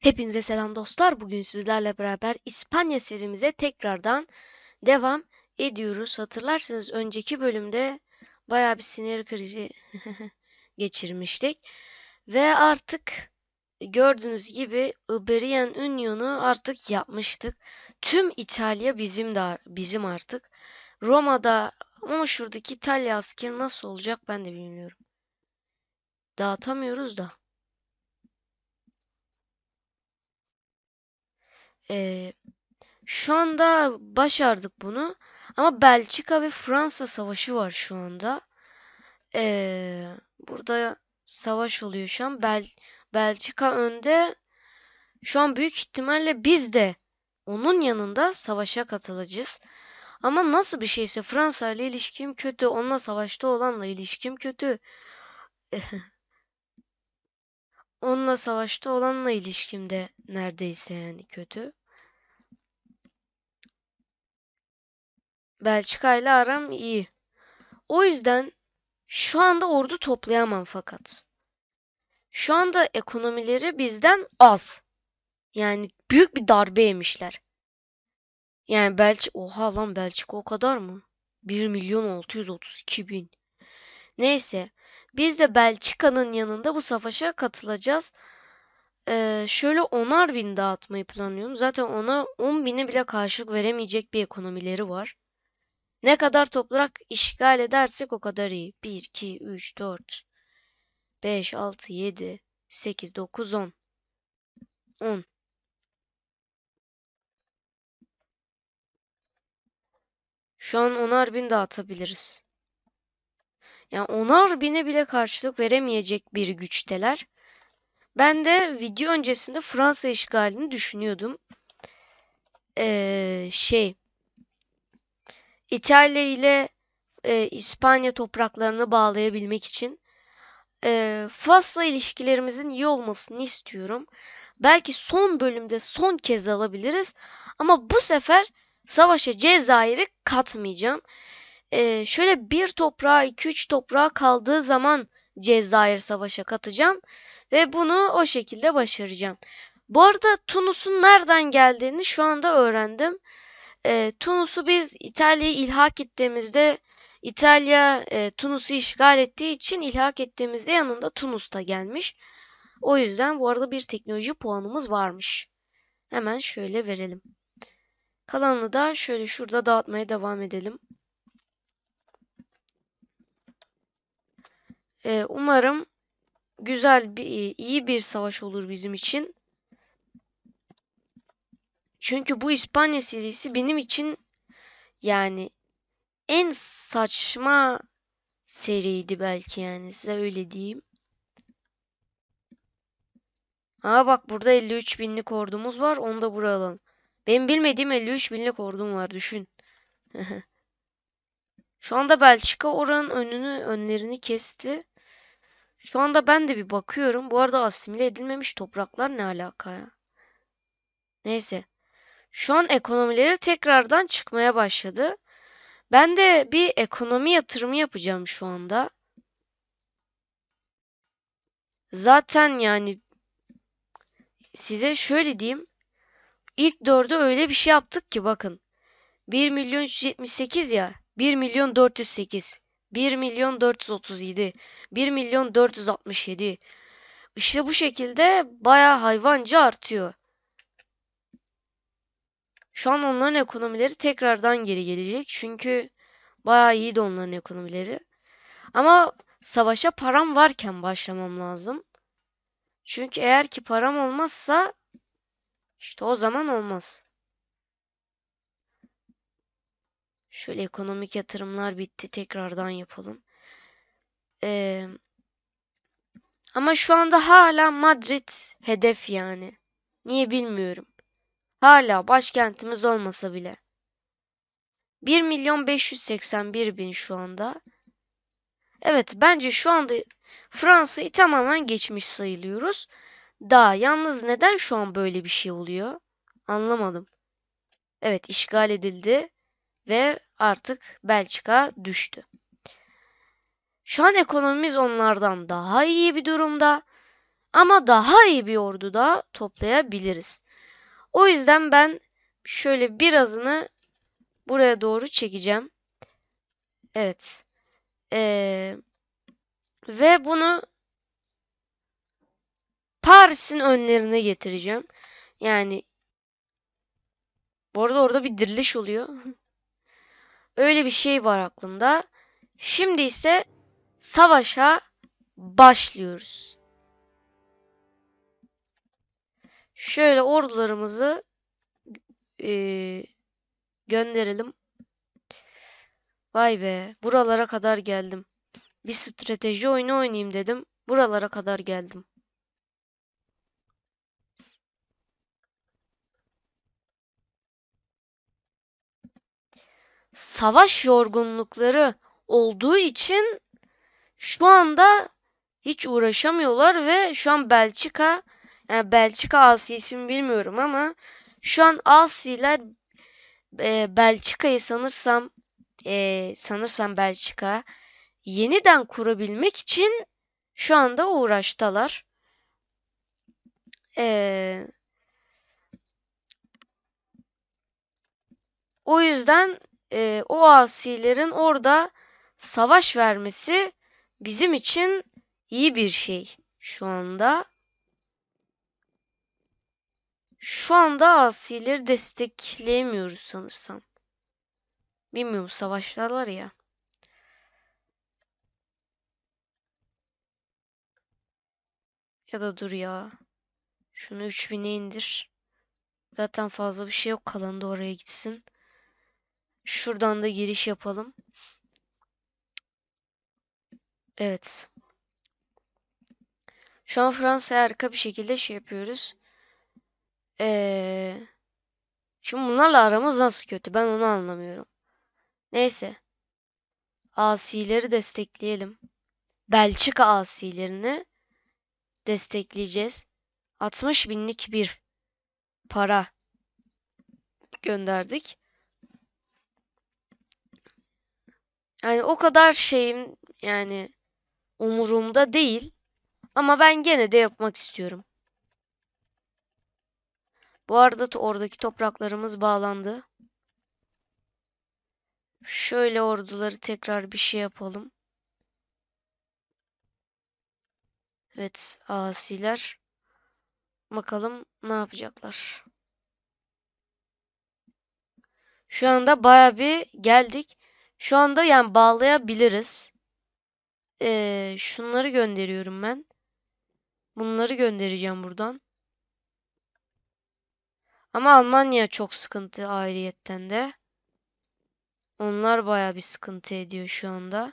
Hepinize selam dostlar. Bugün sizlerle beraber İspanya serimize tekrardan devam ediyoruz. Hatırlarsanız önceki bölümde bayağı bir sinir krizi geçirmiştik. Ve artık gördüğünüz gibi Iberian Union'u artık yapmıştık. Tüm İtalya bizim de bizim artık. Roma'da ama şuradaki İtalya askeri nasıl olacak ben de bilmiyorum. Dağıtamıyoruz da. Ee, şu anda başardık bunu. Ama Belçika ve Fransa savaşı var şu anda. Ee, burada savaş oluyor şu an. Bel Belçika önde. Şu an büyük ihtimalle biz de onun yanında savaşa katılacağız. Ama nasıl bir şeyse Fransa ile ilişkim kötü. Onunla savaşta olanla ilişkim kötü. Onunla savaşta olanla ilişkim de neredeyse yani kötü. Belçika ile aram iyi. O yüzden şu anda ordu toplayamam fakat. Şu anda ekonomileri bizden az. Yani büyük bir darbe yemişler. Yani Belçika... Oha lan Belçika o kadar mı? 1 milyon 632 bin. Neyse. Biz de Belçika'nın yanında bu savaşa katılacağız. Ee, şöyle onar bin dağıtmayı planlıyorum. Zaten ona 10 bine bile karşılık veremeyecek bir ekonomileri var. Ne kadar toprak işgal edersek o kadar iyi. 1, 2, 3, 4, 5, 6, 7, 8, 9, 10. 10. Şu an onar bin dağıtabiliriz. Yani onar bine bile karşılık veremeyecek bir güçteler. Ben de video öncesinde Fransa işgalini düşünüyordum. Ee, şey İtalya ile e, İspanya topraklarını bağlayabilmek için e, Fas'la ilişkilerimizin iyi olmasını istiyorum. Belki son bölümde son kez alabiliriz. Ama bu sefer savaşa Cezayir'i katmayacağım. E, şöyle bir toprağa, iki üç toprağa kaldığı zaman Cezayir savaşa katacağım. Ve bunu o şekilde başaracağım. Bu arada Tunus'un nereden geldiğini şu anda öğrendim. E, Tunus'u biz İtalya'yı ilhak ettiğimizde İtalya e, Tunus'u işgal ettiği için ilhak ettiğimizde yanında Tunus da gelmiş. O yüzden bu arada bir teknoloji puanımız varmış. Hemen şöyle verelim. Kalanını da şöyle şurada dağıtmaya devam edelim. Ee, umarım güzel bir iyi bir savaş olur bizim için. Çünkü bu İspanya serisi benim için yani en saçma seriydi belki yani size öyle diyeyim. Aa bak burada 53 binlik ordumuz var. Onu da buraya alalım. Benim bilmediğim 53 binlik ordum var düşün. Şu anda Belçika oranın önünü önlerini kesti. Şu anda ben de bir bakıyorum. Bu arada asimile edilmemiş topraklar ne alaka ya? Neyse. Şu an ekonomileri tekrardan çıkmaya başladı. Ben de bir ekonomi yatırımı yapacağım şu anda. Zaten yani size şöyle diyeyim. İlk dördü öyle bir şey yaptık ki bakın. 1 milyon 378 ya. 1 milyon 408. 1 milyon 437. 1 milyon 467. İşte bu şekilde baya hayvanca artıyor. Şu an onların ekonomileri tekrardan geri gelecek. Çünkü bayağı iyiydi onların ekonomileri. Ama savaşa param varken başlamam lazım. Çünkü eğer ki param olmazsa işte o zaman olmaz. Şöyle ekonomik yatırımlar bitti. Tekrardan yapalım. Ee, ama şu anda hala Madrid hedef yani. Niye bilmiyorum. Hala başkentimiz olmasa bile. 1 milyon 581 bin şu anda. Evet bence şu anda Fransa'yı tamamen geçmiş sayılıyoruz. Daha yalnız neden şu an böyle bir şey oluyor? Anlamadım. Evet işgal edildi ve artık Belçika düştü. Şu an ekonomimiz onlardan daha iyi bir durumda. Ama daha iyi bir ordu da toplayabiliriz. O yüzden ben şöyle birazını buraya doğru çekeceğim. Evet. Ee, ve bunu Paris'in önlerine getireceğim. Yani bu arada orada bir diriliş oluyor. Öyle bir şey var aklımda. Şimdi ise savaşa başlıyoruz. Şöyle ordularımızı e, gönderelim. Vay be, buralara kadar geldim. Bir strateji oyunu oynayayım dedim. Buralara kadar geldim. Savaş yorgunlukları olduğu için şu anda hiç uğraşamıyorlar ve şu an Belçika yani Belçika Asisi mi bilmiyorum ama şu an Asiler e, Belçika'yı sanırsam e, sanırsam Belçika yeniden kurabilmek için şu anda uğraştalar. E, o yüzden e, o asilerin orada savaş vermesi bizim için iyi bir şey şu anda. Şu anda asileri destekleyemiyoruz sanırsam. Bilmiyorum savaşlarlar ya. Ya da dur ya. Şunu 3000'e indir. Zaten fazla bir şey yok. Kalanı da oraya gitsin. Şuradan da giriş yapalım. Evet. Şu an Fransa'ya harika bir şekilde şey yapıyoruz. Ee, şimdi bunlarla aramız nasıl kötü? Ben onu anlamıyorum. Neyse. Asileri destekleyelim. Belçika asilerini destekleyeceğiz. 60 binlik bir para gönderdik. Yani o kadar şeyim yani umurumda değil. Ama ben gene de yapmak istiyorum. Bu arada oradaki topraklarımız bağlandı. Şöyle orduları tekrar bir şey yapalım. Evet asiler. Bakalım ne yapacaklar. Şu anda baya bir geldik. Şu anda yani bağlayabiliriz. Ee, şunları gönderiyorum ben. Bunları göndereceğim buradan. Ama Almanya çok sıkıntı ayrıyetten de. Onlar baya bir sıkıntı ediyor şu anda.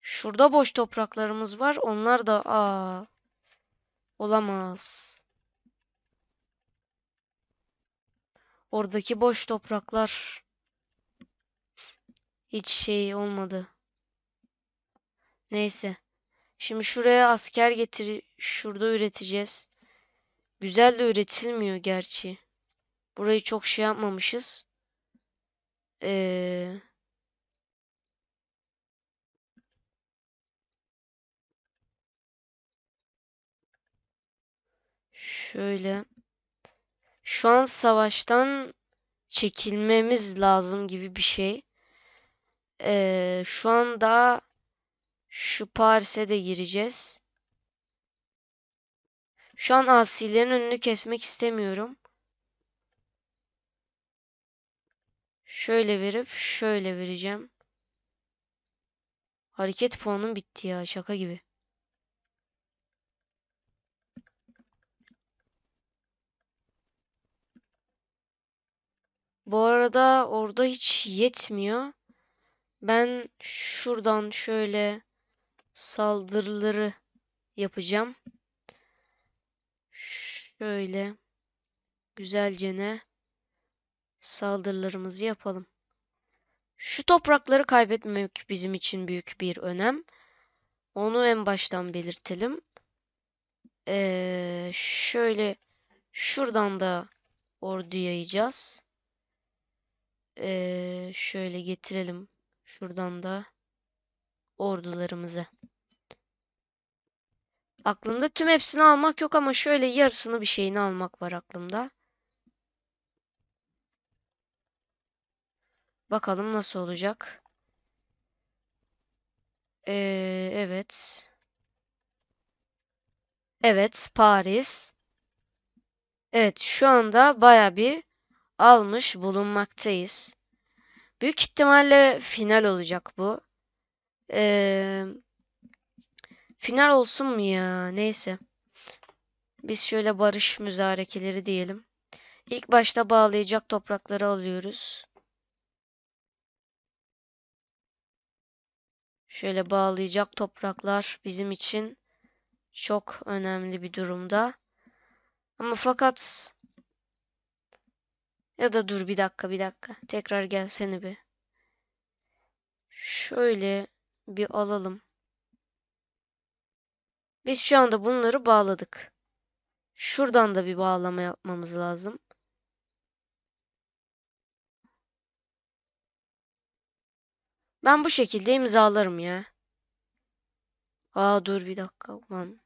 Şurada boş topraklarımız var. Onlar da aa olamaz. Oradaki boş topraklar hiç şey olmadı. Neyse. Şimdi şuraya asker getir şurada üreteceğiz. Güzel de üretilmiyor gerçi. Burayı çok şey yapmamışız. Ee, şöyle. Şu an savaştan çekilmemiz lazım gibi bir şey. Ee, şu anda şu Paris'e de gireceğiz. Şu an asilerin önünü kesmek istemiyorum. Şöyle verip şöyle vereceğim. Hareket puanım bitti ya şaka gibi. Bu arada orada hiç yetmiyor. Ben şuradan şöyle saldırıları yapacağım. Şöyle güzelce ne saldırılarımızı yapalım. Şu toprakları kaybetmemek bizim için büyük bir önem. Onu en baştan belirtelim. Ee, şöyle şuradan da ordu yayacağız. Ee, şöyle getirelim şuradan da ordularımızı. Aklımda tüm hepsini almak yok ama şöyle yarısını bir şeyini almak var aklımda. Bakalım nasıl olacak. Ee, evet. Evet, Paris. Evet, şu anda baya bir almış bulunmaktayız. Büyük ihtimalle final olacak bu. Ee, final olsun mu ya? Neyse. Biz şöyle barış müzarekeleri diyelim. İlk başta bağlayacak toprakları alıyoruz. Şöyle bağlayacak topraklar bizim için çok önemli bir durumda. Ama fakat ya da dur bir dakika bir dakika. Tekrar gelsene bir. Şöyle bir alalım. Biz şu anda bunları bağladık. Şuradan da bir bağlama yapmamız lazım. Ben bu şekilde imzalarım ya. Aa dur bir dakika ulan.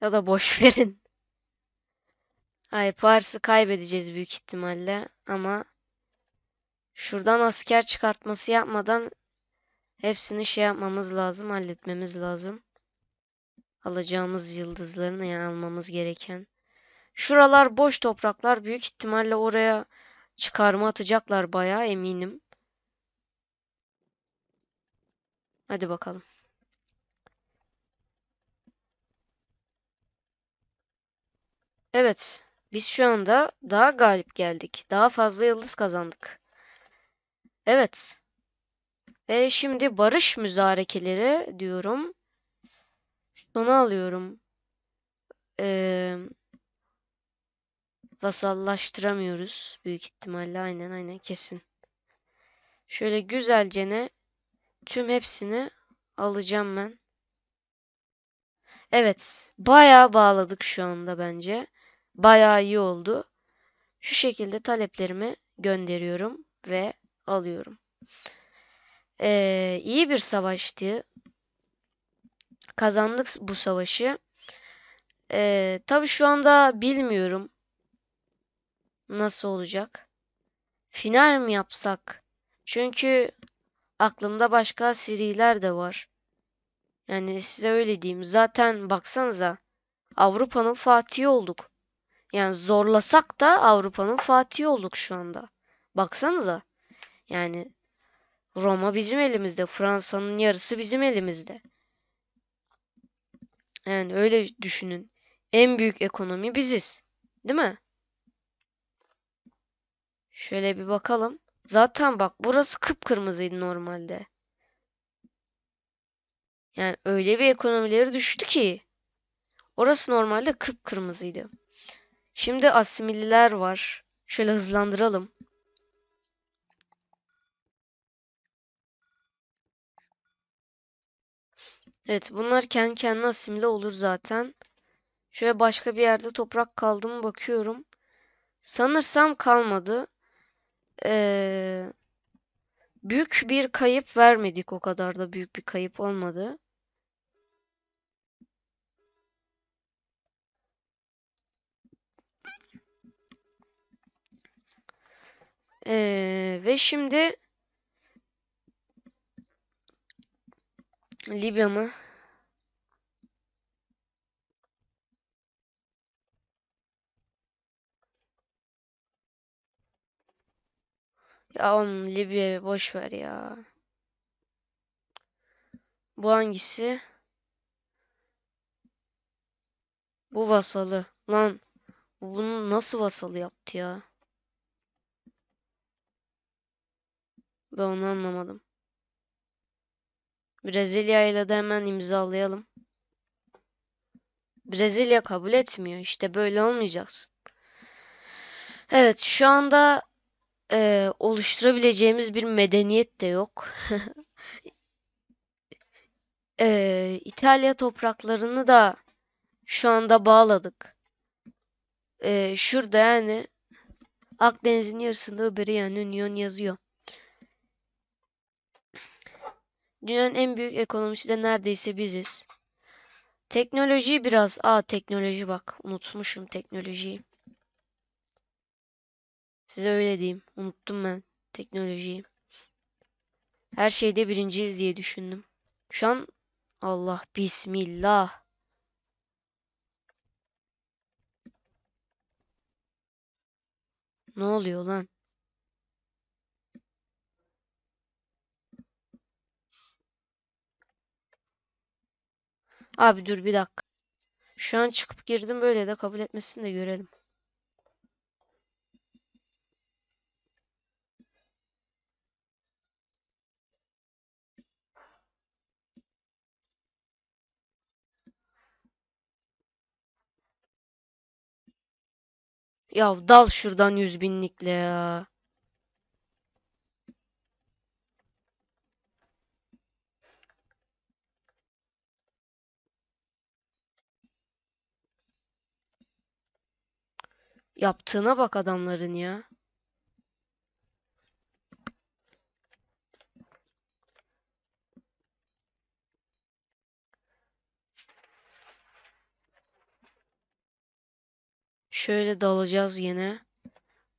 Ya da boş verin. Hayır Paris'i kaybedeceğiz büyük ihtimalle ama şuradan asker çıkartması yapmadan hepsini şey yapmamız lazım, halletmemiz lazım. Alacağımız yıldızlarını yani almamız gereken. Şuralar boş topraklar büyük ihtimalle oraya çıkarma atacaklar bayağı eminim. Hadi bakalım. Evet. Biz şu anda daha galip geldik. Daha fazla yıldız kazandık. Evet. Ve şimdi barış müzarekeleri diyorum. Şunu alıyorum. Ee, vasallaştıramıyoruz. Büyük ihtimalle aynen aynen kesin. Şöyle güzelce ne tüm hepsini alacağım ben. Evet. Bayağı bağladık şu anda bence. Bayağı iyi oldu. Şu şekilde taleplerimi gönderiyorum ve alıyorum. Ee, iyi bir savaştı. Kazandık bu savaşı. Ee, tabii şu anda bilmiyorum nasıl olacak. Final mi yapsak? Çünkü aklımda başka seriler de var. Yani size öyle diyeyim. Zaten baksanıza Avrupa'nın fatihi olduk. Yani zorlasak da Avrupa'nın fatihi olduk şu anda. Baksanıza. Yani Roma bizim elimizde. Fransa'nın yarısı bizim elimizde. Yani öyle düşünün. En büyük ekonomi biziz. Değil mi? Şöyle bir bakalım. Zaten bak burası kıpkırmızıydı normalde. Yani öyle bir ekonomileri düştü ki. Orası normalde kıpkırmızıydı. Şimdi asimililer var. Şöyle hızlandıralım. Evet bunlar kendi kendine asimile olur zaten. Şöyle başka bir yerde toprak kaldı mı bakıyorum. Sanırsam kalmadı. Ee, büyük bir kayıp vermedik o kadar da büyük bir kayıp olmadı. Ee, ve şimdi Libya mı? Ya oğlum Libya boş ver ya. Bu hangisi? Bu vasalı. Lan bu bunu nasıl vasalı yaptı ya? Ben onu anlamadım. Brezilya ile de hemen imzalayalım. Brezilya kabul etmiyor. İşte böyle olmayacaksın. Evet şu anda e, oluşturabileceğimiz bir medeniyet de yok. e, İtalya topraklarını da şu anda bağladık. E, şurada yani Akdeniz'in yarısında Iberian Union yazıyor. Dünyanın en büyük ekonomisi de neredeyse biziz. Teknoloji biraz. Aa teknoloji bak. Unutmuşum teknolojiyi. Size öyle diyeyim. Unuttum ben teknolojiyi. Her şeyde birinciyiz diye düşündüm. Şu an Allah bismillah. Ne oluyor lan? Abi dur bir dakika. Şu an çıkıp girdim böyle de kabul etmesini de görelim. Ya dal şuradan yüz binlikle ya. Yaptığına bak adamların ya. Şöyle dalacağız yine.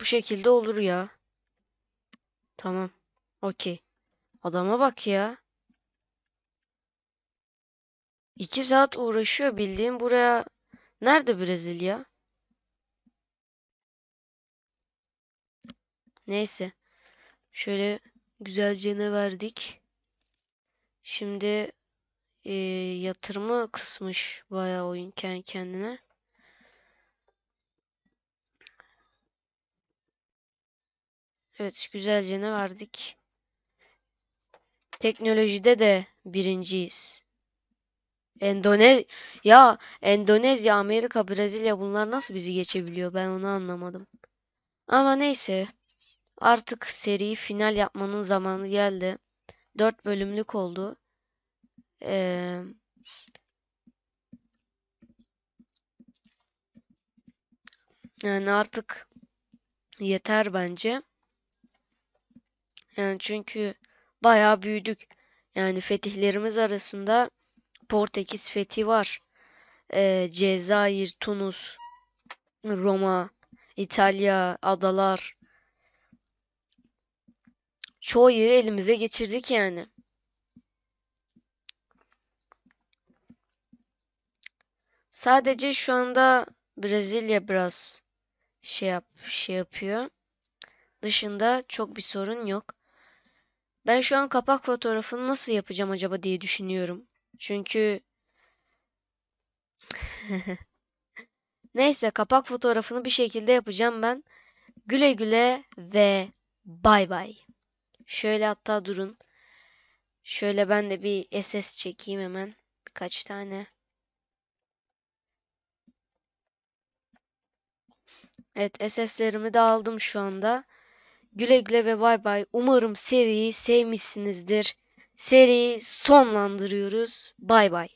Bu şekilde olur ya. Tamam. Okey. Adama bak ya. İki saat uğraşıyor bildiğim buraya. Nerede Brezilya? Neyse. Şöyle güzelce ne verdik. Şimdi e, yatırımı kısmış bayağı oyun kendi kendine. Evet güzelce ne verdik. Teknolojide de birinciyiz. Endonez ya Endonezya, Amerika, Brezilya bunlar nasıl bizi geçebiliyor ben onu anlamadım. Ama neyse. Artık seriyi final yapmanın zamanı geldi. 4 bölümlük oldu. Ee, yani artık yeter bence. Yani çünkü bayağı büyüdük. Yani fetihlerimiz arasında Portekiz fethi var. Ee, Cezayir, Tunus, Roma, İtalya, adalar. Çoğu yeri elimize geçirdik yani. Sadece şu anda Brezilya biraz şey yap şey yapıyor. Dışında çok bir sorun yok. Ben şu an kapak fotoğrafını nasıl yapacağım acaba diye düşünüyorum. Çünkü neyse kapak fotoğrafını bir şekilde yapacağım ben. Güle güle ve bay bay. Şöyle hatta durun. Şöyle ben de bir SS çekeyim hemen. Birkaç tane. Evet SS'lerimi de aldım şu anda. Güle güle ve bay bay. Umarım seriyi sevmişsinizdir. Seriyi sonlandırıyoruz. Bay bay.